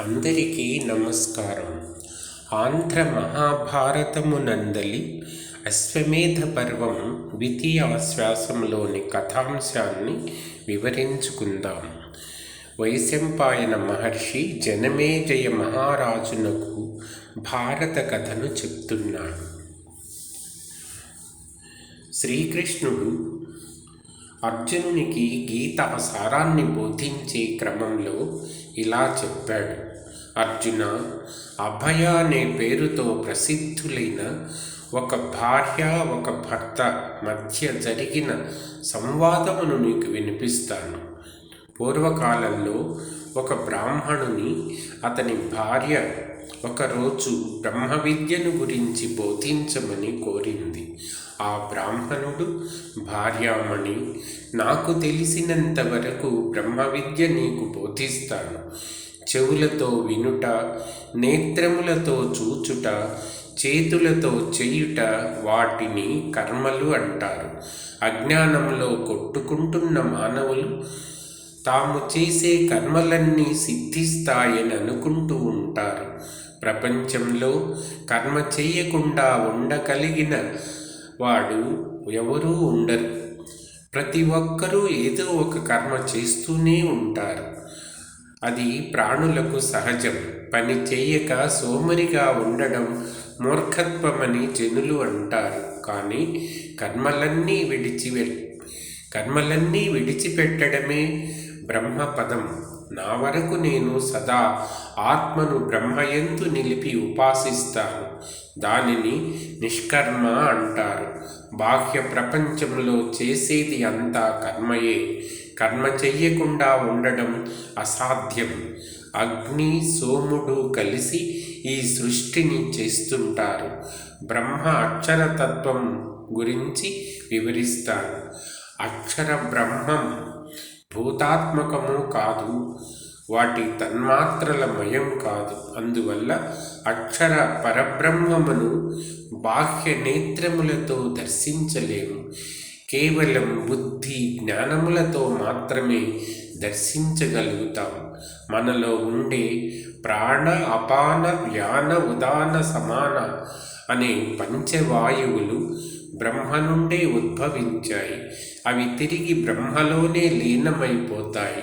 అందరికీ నమస్కారం. ఆంధ్ర మహాభారతమునందలి అశ్వమేధ పర్వం ద్వితీయ ఆశ్వాసంలోని కథాంశాన్ని వివరించుకుందాం. వైశంపాయన మహర్షి జనమేజయ మహారాజునకు భారత కథను చెప్తున్నాడు. శ్రీకృష్ణుడు అర్జునునికి గీత సారాన్ని బోధించే క్రమంలో ఇలా చెప్పాడు. అర్జున అభయ అనే పేరుతో ప్రసిద్ధులైన ఒక భార్య ఒక భర్త మధ్య జరిగిన సంవాదమును నీకు వినిపిస్తాను. పూర్వకాలంలో ఒక బ్రాహ్మణుని అతని భార్య ఒకరోజు బ్రహ్మ విద్యను గురించి బోధించమని కోరింది. ఆ బ్రాహ్మణుడు భార్యామణి నాకు తెలిసినంత వరకు బ్రహ్మ విద్య నీకు బోధిస్తాను. చెవులతో వినుట నేత్రములతో చూచుట చేతులతో చేయుట వాటిని కర్మలు అంటారు. అజ్ఞానంలో కొట్టుకుంటున్న మానవులు తాము చేసే కర్మలన్నీ సిద్ధిస్తాయని అనుకుంటూ ఉంటారు. ప్రపంచంలో కర్మ చేయకుండా ఉండగలిగిన వాడు ఎవరూ ఉండరు. ప్రతి ఒక్కరూ ఏదో ఒక కర్మ చేస్తూనే ఉంటారు. అది ప్రాణులకు సహజం. పని చేయక సోమరిగా ఉండడం మూర్ఖత్వమని జనులు అంటారు. కానీ కర్మలన్నీ విడిచి కర్మలన్నీ విడిచిపెట్టడమే బ్రహ్మపదం. నా వరకు నేను సదా ఆత్మను బ్రహ్మయందు నిలిపి ఉపాసిస్తాను. దానిని నిష్కర్మ అంటారు. బాహ్య ప్రపంచంలో చేసేది అంతా కర్మయే. కర్మ చెయ్యకుండా ఉండడం అసాధ్యం. అగ్ని సోముడు కలిసి ఈ సృష్టిని చేస్తుంటారు. బ్రహ్మ అక్షరతత్వం గురించి వివరిస్తాను అక్షర బ్రహ్మం భూతాత్మకము కాదు వాటి తన్మాత్రల మయం కాదు. అందువల్ల అక్షర పరబ్రహ్మమును బాహ్య నేత్రములతో దర్శించలేము. కేవలం బుద్ధి జ్ఞానములతో మాత్రమే దర్శించగలుగుతాం. మనలో ఉండే ప్రాణ అపాన వ్యాన ఉదాన సమాన అనే పంచవాయువులు బ్రహ్మ నుండే ఉద్భవించాయి. అవి తిరిగి బ్రహ్మలోనే లీనమైపోతాయి.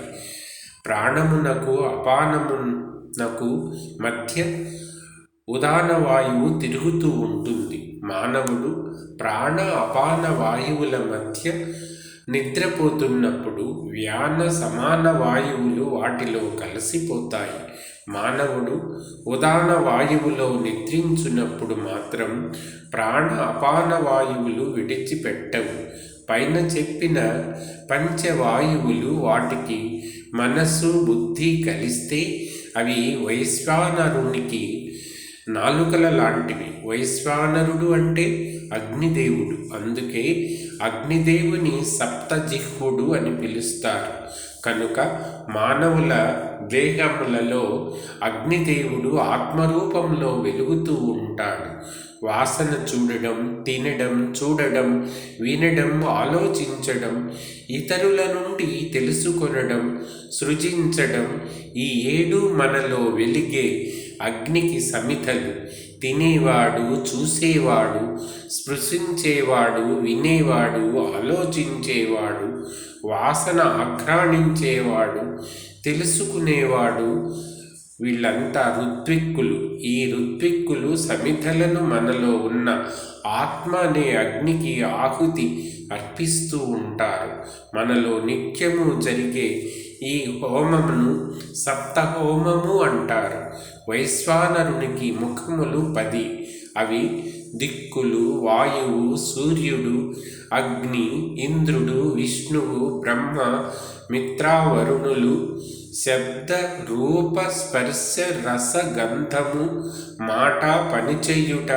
ప్రాణమునకు అపానమునకు మధ్య ఉదాన వాయువు తిరుగుతూ ఉంటుంది. మానవుడు ప్రాణ అపాన వాయువుల మధ్య నిద్రపోతున్నప్పుడు వ్యాన సమాన వాయువులు వాటిలో కలిసిపోతాయి. మానవుడు ఉదాన వాయువులో నిద్రించున్నప్పుడు మాత్రం ప్రాణ అపాన వాయువులు విడిచిపెట్టవు. పైన చెప్పిన పంచవాయువులు వాటికి మనస్సు బుద్ధి కలిస్తే అవి వైశ్వానరునికి నాలుకల లాంటివి వైశ్వానరుడు అంటే అగ్నిదేవుడు. అందుకే అగ్నిదేవుని సప్తజిహ్వుడు అని పిలుస్తారు. కనుక మానవుల దేహములలో అగ్నిదేవుడు ఆత్మరూపంలో వెలుగుతూ ఉంటాడు. వాసన చూడడం తినడం చూడడం వినడం ఆలోచించడం ఇతరుల నుండి తెలుసుకొనడం సృజించడం ఈ ఏడు మనలో వెలిగే అగ్నికి సమితలు. తినేవాడు చూసేవాడు స్పృశించేవాడు వినేవాడు ఆలోచించేవాడు వాసన ఆక్రాణించేవాడు తెలుసుకునేవాడు వీళ్ళంతా ఋత్విక్కులు. ఈ ఋత్విక్కులు సమిధలను మనలో ఉన్న ఆత్మ అనే అగ్నికి ఆహుతి అర్పిస్తూ ఉంటారు. మనలో నిత్యము జరిగే ఈ హోమమును సప్తహోమము అంటారు. వైశ్వానరునికి ముఖములు పది. అవి దిక్కులు వాయువు సూర్యుడు అగ్ని ఇంద్రుడు విష్ణువు బ్రహ్మ మిత్రావరుణులు శబ్ద రూప స్పర్శ రస గంధము మాట పనిచేయుట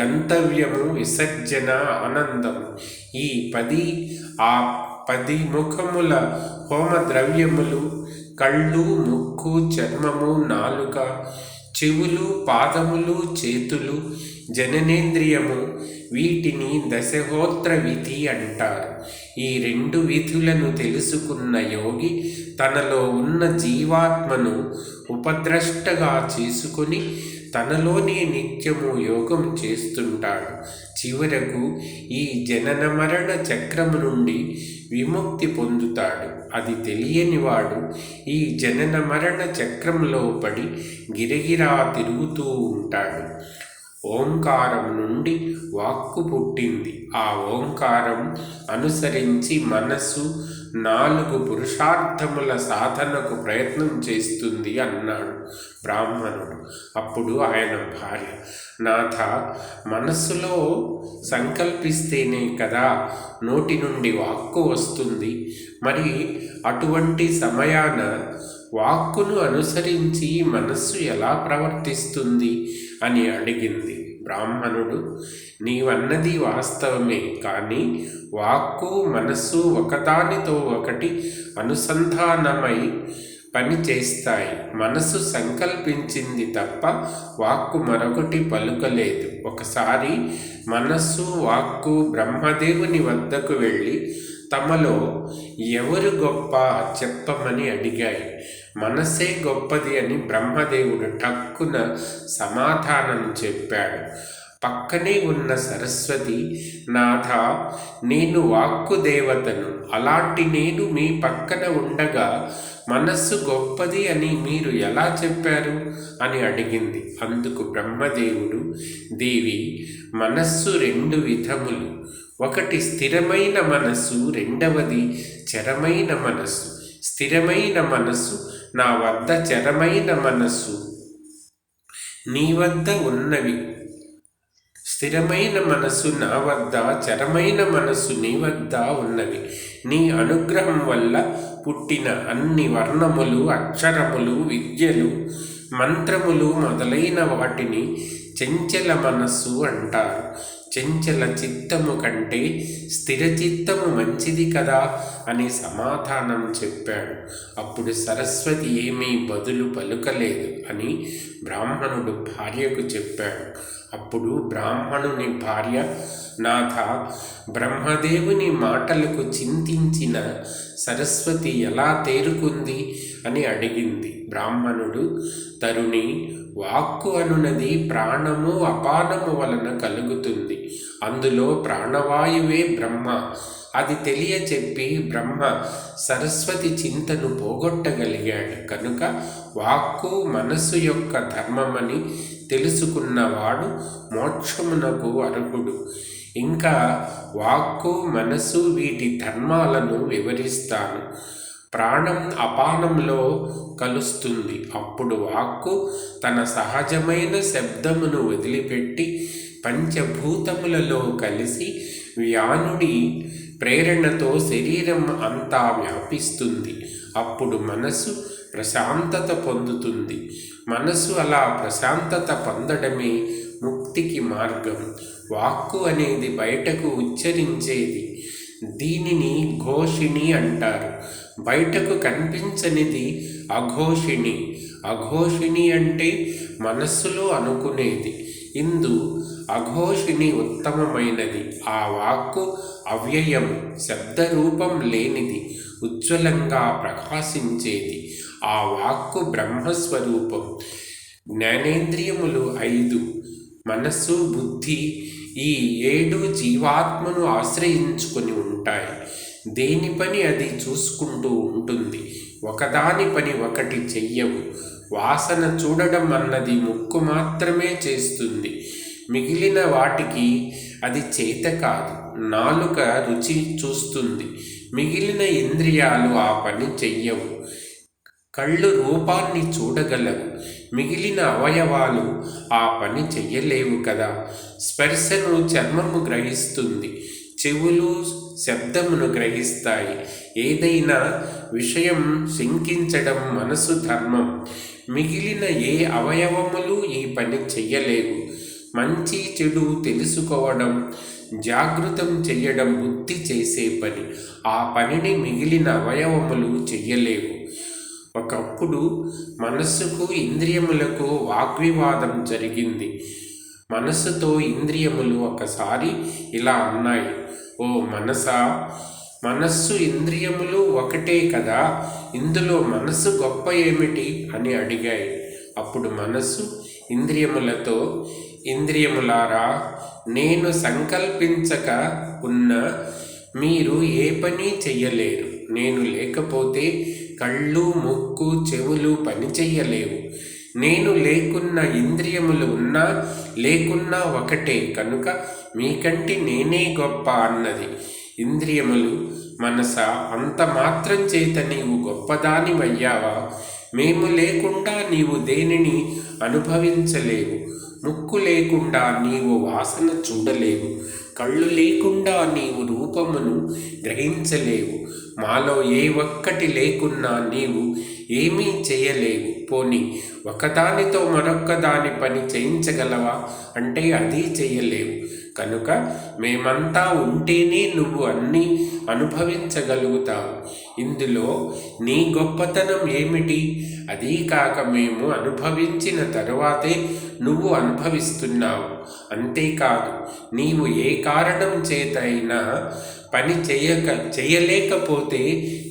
గంతవ్యము విసర్జన ఆనందము. ఈ పది ఆ పది ముఖముల హోమ ద్రవ్యములు కళ్ళు ముక్కు చర్మము నాలుక చెవులు పాదములు చేతులు జననేంద్రియము వీటిని దశహోత్ర విధి అంటారు. ఈ రెండు విధులను తెలుసుకున్న యోగి తనలో ఉన్న జీవాత్మను ఉపద్రష్టగా చేసుకుని తనలోనే నిత్యము యోగం చేస్తుంటాడు. చివరకు ఈ జనన మరణ చక్రము నుండి విముక్తి పొందుతాడు. అది తెలియనివాడు ఈ జనన మరణ చక్రంలో పడి గిరగిరా తిరుగుతూ ఉంటాడు. ఓంకారం నుండి వాక్కు పుట్టింది. ఆ ఓంకారం అనుసరించి మనసు నాలుగు పురుషార్థముల సాధనకు ప్రయత్నం చేస్తుంది అన్నాడు బ్రాహ్మణుడు. అప్పుడు ఆయన భార్య నాథ మనస్సులో సంకల్పిస్తేనే కదా నోటి నుండి వాక్కు వస్తుంది. మరి అటువంటి సమయాన వాక్కును అనుసరించి మనస్సు ఎలా ప్రవర్తిస్తుంది అని అడిగింది బ్రాహ్మణుడు. నీవన్నది వాస్తవమే కానీ వాక్కు మనస్సు ఒకదానితో ఒకటి అనుసంధానమై పని చేస్తాయి మనసు సంకల్పించింది తప్ప వాక్కు మరొకటి పలుకలేదు. ఒకసారి మనస్సు వాక్కు బ్రహ్మదేవుని వద్దకు వెళ్ళి తమలో ఎవరు గొప్ప చెప్పమని అడిగాయి. మనసే గొప్పది అని బ్రహ్మదేవుడు టక్కున సమాధానం చెప్పాడు. పక్కనే ఉన్న సరస్వతి నాథ నేను వాక్కు దేవతను. అలాంటి నేను మీ పక్కన ఉండగా మనస్సు గొప్పది అని మీరు ఎలా చెప్పారు? అని అడిగింది. అందుకు బ్రహ్మదేవుడు దేవి మనస్సు రెండు విధములు. ఒకటి స్థిరమైన మనస్సు రెండవది చరమైన మనస్సు. స్థిరమైన మనస్సు నా వద్ద చరమైన మనస్సు. నీ వద్ద ఉన్నవి. స్థిరమైన మనస్సు నా వద్ద చరమైన మనస్సు నీ వద్ద ఉన్నవి. నీ అనుగ్రహం వల్ల పుట్టిన అన్ని వర్ణములు అక్షరములు విద్యలు మంత్రములు మొదలైన వాటిని చెంచల మనస్సు అంటారు. చెంచల చిత్తము కంటే స్థిర చిత్తము మంచిది కదా అని సమాధానం చెప్పాడు. అప్పుడు సరస్వతి ఏమీ బదులు పలుకలేదు అని బ్రాహ్మణుడు భార్యకు చెప్పాడు. అప్పుడు బ్రాహ్మణుని భార్య నాథ బ్రహ్మదేవుని మాటలకు చింతించిన సరస్వతి ఎలా తేరుకుంది? అని అడిగింది. బ్రాహ్మణుడు తరుణి వాక్కు అనునది ప్రాణము అపానము వలన కలుగుతుంది. అందులో ప్రాణవాయువే బ్రహ్మ. అది తెలియచెప్పి బ్రహ్మ సరస్వతి చింతను పోగొట్టగలిగాడు. కనుక వాక్కు మనస్సు యొక్క ధర్మమని తెలుసుకున్నవాడు మోక్షమునకు అర్హుడు. ఇంకా వాక్కు మనసు వీటి ధర్మాలను వివరిస్తాను. ప్రాణం అపానంలో కలుస్తుంది. అప్పుడు వాక్కు తన సహజమైన శబ్దమును వదిలిపెట్టి పంచభూతములలో కలిసి వ్యానుడి ప్రేరణతో శరీరం అంతా వ్యాపిస్తుంది. అప్పుడు మనసు ప్రశాంతత పొందుతుంది. మనసు అలా ప్రశాంతత పొందడమే ముక్తికి మార్గం. వాక్కు అనేది బయటకు ఉచ్చరించేది. దీనిని ఘోషిణి అంటారు. బయటకు కనిపించనిది అఘోషిణి. అఘోషిణి అంటే మనస్సులో అనుకునేది. ఇందు అఘోషిణి ఉత్తమమైనది. ఆ వాక్కు అవ్యయం శబ్దరూపం లేనిది ఉజ్వలంగా ప్రకాశించేది. ఆ వాక్కు బ్రహ్మస్వరూపం. జ్ఞానేంద్రియములు ఐదు. మనస్సు బుద్ధి ఈ ఏడు జీవాత్మను ఆశ్రయించుకొని ఉంటాయి. దేని పని అది చూసుకుంటూ ఉంటుంది. ఒకదాని పని ఒకటి చెయ్యవు వాసన చూడడం అన్నది ముక్కు మాత్రమే చేస్తుంది. మిగిలిన వాటికి అది చేత కాదు. నాలుక రుచి చూస్తుంది. మిగిలిన ఇంద్రియాలు ఆ పని చెయ్యవు. కళ్ళు రూపాన్ని చూడగలవు. మిగిలిన అవయవాలు ఆ పని చెయ్యలేవు కదా. స్పర్శను చర్మము గ్రహిస్తుంది. చెవులు శబ్దమును గ్రహిస్తాయి. ఏదైనా విషయం శంకించడం మనసు ధర్మం. మిగిలిన ఏ అవయవములు ఈ పని చెయ్యలేవు. మంచి చెడు తెలుసుకోవడం జాగృతం చెయ్యడం బుద్ధి చేసే పని. ఆ పనిని మిగిలిన అవయవములు చెయ్యలేవు. ఒకప్పుడు మనస్సుకు ఇంద్రియములకు వాగ్వివాదం జరిగింది. మనస్సుతో ఇంద్రియములు ఒకసారి ఇలా అన్నాయి ఓ మనసా మనస్సు ఇంద్రియములు ఒకటే కదా ఇందులో మనస్సు గొప్ప ఏమిటి అని అడిగాయి. అప్పుడు మనస్సు ఇంద్రియములతో ఇంద్రియములారా నేను సంకల్పించక ఉన్న మీరు ఏ పని చెయ్యలేరు. నేను లేకపోతే కళ్ళు ముక్కు చెవులు పని చెయ్యలేవు. నేను లేకున్న ఇంద్రియములు ఉన్నా లేకున్నా ఒకటే. కనుక మీకంటే నేనే గొప్ప అన్నది. ఇంద్రియములు మనస అంత మాత్రం చేత నీవు గొప్పదానివయ్యావా? మేము లేకుండా నీవు దేనిని అనుభవించలేవు. ముక్కు లేకుండా నీవు వాసన చూడలేవు. కళ్ళు లేకుండా నీవు రూపమును గ్రహించలేవు. మాలో ఏ ఒక్కటి లేకున్నా నీవు ఏమీ చేయలేవు. పోని ఒకదానితో మరొక్క దాని పని చేయించగలవా? అంటే అది చేయలేవు. కనుక మేమంతా ఉంటేనే నువ్వు అన్నీ అనుభవించగలుగుతావు. ఇందులో నీ గొప్పతనం ఏమిటి? అదీ కాక మేము అనుభవించిన తరువాతే నువ్వు అనుభవిస్తున్నావు. అంతేకాదు నీవు ఏ కారణం చేతైనా పని చేయక చేయలేకపోతే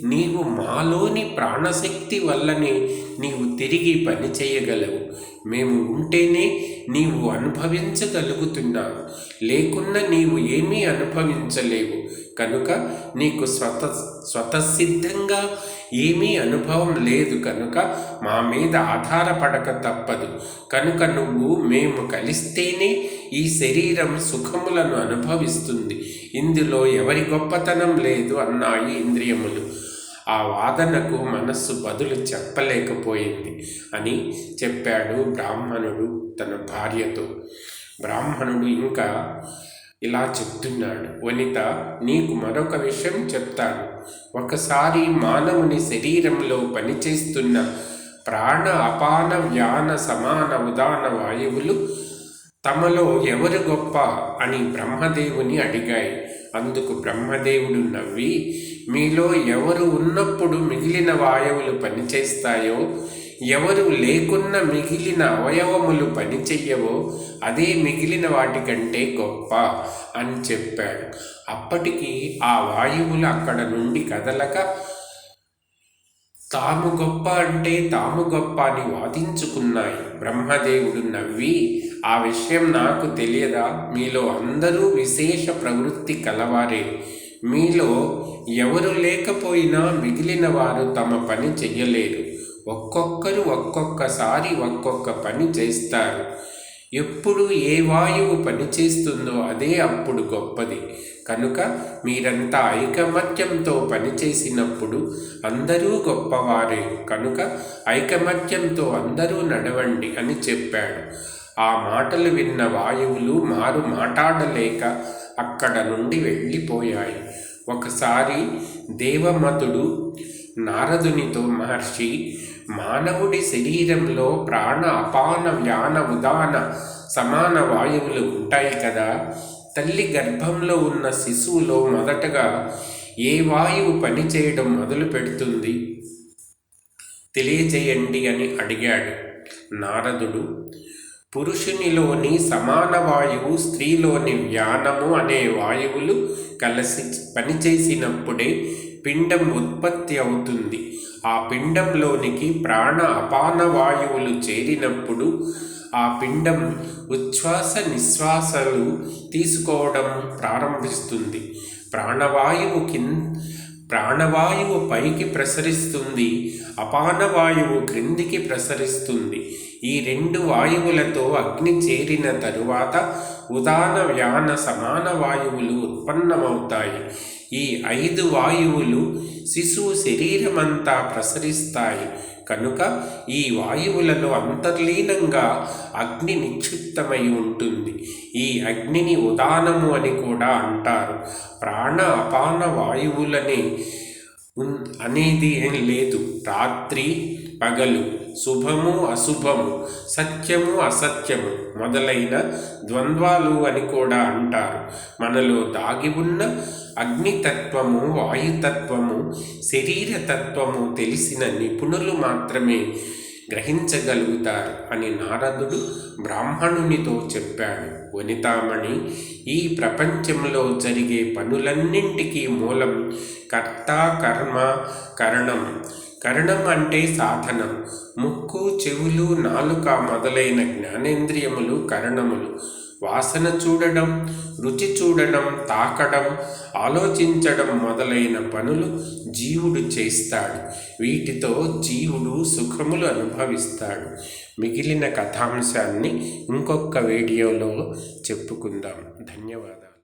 నీవు మాలోని ప్రాణశక్తి వల్లనే నీవు తిరిగి పని చేయగలవు. మేము ఉంటేనే నీవు అనుభవించగలుగుతున్నావు. లేకున్నా నీవు ఏమీ అనుభవించలేవు. కనుక నీకు స్వత స్వతసిద్ధంగా ఏమీ అనుభవం లేదు. కనుక మా మీద ఆధారపడక తప్పదు. కనుక నువ్వు మేము కలిస్తేనే ఈ శరీరం సుఖములను అనుభవిస్తుంది. ఇందులో ఎవరి గొప్పతనం లేదు అన్నాయి ఇంద్రియములు. ఆ వాదనకు మనస్సు బదులు చెప్పలేకపోయింది అని చెప్పాడు బ్రాహ్మణుడు తన భార్యతో. బ్రాహ్మణుడు ఇంకా ఇలా చెప్తున్నాడు వనిత నీకు మరొక విషయం చెప్తాను. ఒకసారి మానవుని శరీరంలో పనిచేస్తున్న ప్రాణ అపాన వ్యాన సమాన ఉదాన వాయువులు తమలో ఎవరు గొప్ప? అని బ్రహ్మదేవుని అడిగాయి. అందుకు బ్రహ్మదేవుడు నవ్వి మీలో ఎవరు ఉన్నప్పుడు మిగిలిన వాయువులు పనిచేస్తాయో ఎవరు లేకున్న మిగిలిన అవయవములు పనిచెయ్యవో అదే మిగిలిన వాటికంటే గొప్ప అని చెప్పాడు. అప్పటికి ఆ వాయువులు అక్కడ నుండి కదలక తాము గొప్ప అంటే తాము గొప్ప అని వాదించుకున్నాయి. బ్రహ్మదేవుడు నవ్వి ఆ విషయం నాకు తెలియదా? మీలో అందరూ విశేష ప్రవృత్తి కలవారే. మీలో ఎవరు లేకపోయినా మిగిలిన వారు తమ పని చెయ్యలేరు. ఒక్కొక్కరు ఒక్కొక్కసారి ఒక్కొక్క పని చేస్తారు. ఎప్పుడు ఏ వాయువు పనిచేస్తుందో అదే అప్పుడు గొప్పది. కనుక మీరంతా ఐకమత్యంతో పనిచేసినప్పుడు అందరూ గొప్పవారే. కనుక ఐకమత్యంతో అందరూ నడవండి అని చెప్పాడు. ఆ మాటలు విన్న వాయువులు మారు మాట్లాడలేక అక్కడ నుండి వెళ్ళిపోయాయి. ఒకసారి దేవమతుడు నారదునితో మహర్షి మానవుడి శరీరంలో ప్రాణ అపాన వ్యాన ఉదాన సమాన వాయువులు ఉంటాయి కదా. తల్లి గర్భంలో ఉన్న శిశువులో మొదటగా ఏ వాయువు పనిచేయడం మొదలు పెడుతుంది? తెలియజేయండి అని అడిగాడు నారదుడు. పురుషునిలోని సమాన వాయువు స్త్రీలోని వ్యానము అనే వాయువులు కలిసి పనిచేసినప్పుడే పిండం ఉత్పత్తి అవుతుంది. ఆ పిండంలోనికి ప్రాణ అపాన వాయువులు చేరినప్పుడు ఆ పిండం ఉచ్ఛ్వాస నిశ్వాసలు తీసుకోవడం ప్రారంభిస్తుంది. ప్రాణవాయువు కింద ప్రాణవాయువు పైకి ప్రసరిస్తుంది అపానవాయువు క్రిందికి ప్రసరిస్తుంది. ఈ రెండు వాయువులతో అగ్ని చేరిన తరువాత ఉదాన వ్యాన సమాన వాయువులు ఉత్పన్నమవుతాయి. ఈ ఐదు వాయువులు శిశువు శరీరమంతా ప్రసరిస్తాయి. కనుక ఈ వాయువులలో అంతర్లీనంగా అగ్ని నిక్షిప్తమై ఉంటుంది. ఈ అగ్నిని ఉదానము అని కూడా అంటారు. ప్రాణ అపాన వాయువులని అనేది ఏం లేదు. రాత్రి పగలు శుభము అశుభము సత్యము అసత్యము మొదలైన ద్వంద్వాలు అని కూడా అంటారు. మనలో దాగి ఉన్న అగ్నితత్వము వాయుతత్వము శరీరతత్వము తెలిసిన నిపుణులు మాత్రమే గ్రహించగలుగుతారు అని నారదుడు బ్రాహ్మణునితో చెప్పాడు. వనితామణి ఈ ప్రపంచంలో జరిగే పనులన్నింటికీ మూలం కర్త కర్మ కరణం. కరణం అంటే సాధనం. ముక్కు చెవులు నాలుక మొదలైన జ్ఞానేంద్రియములు కరణములు. వాసన చూడడం రుచి చూడడం తాకడం ఆలోచించడం మొదలైన పనులు జీవుడు చేస్తాడు. వీటితో జీవుడు సుఖములు అనుభవిస్తాడు. మిగిలిన కథాంశాన్ని ఇంకొక వీడియోలో చెప్పుకుందాం. ధన్యవాదాలు.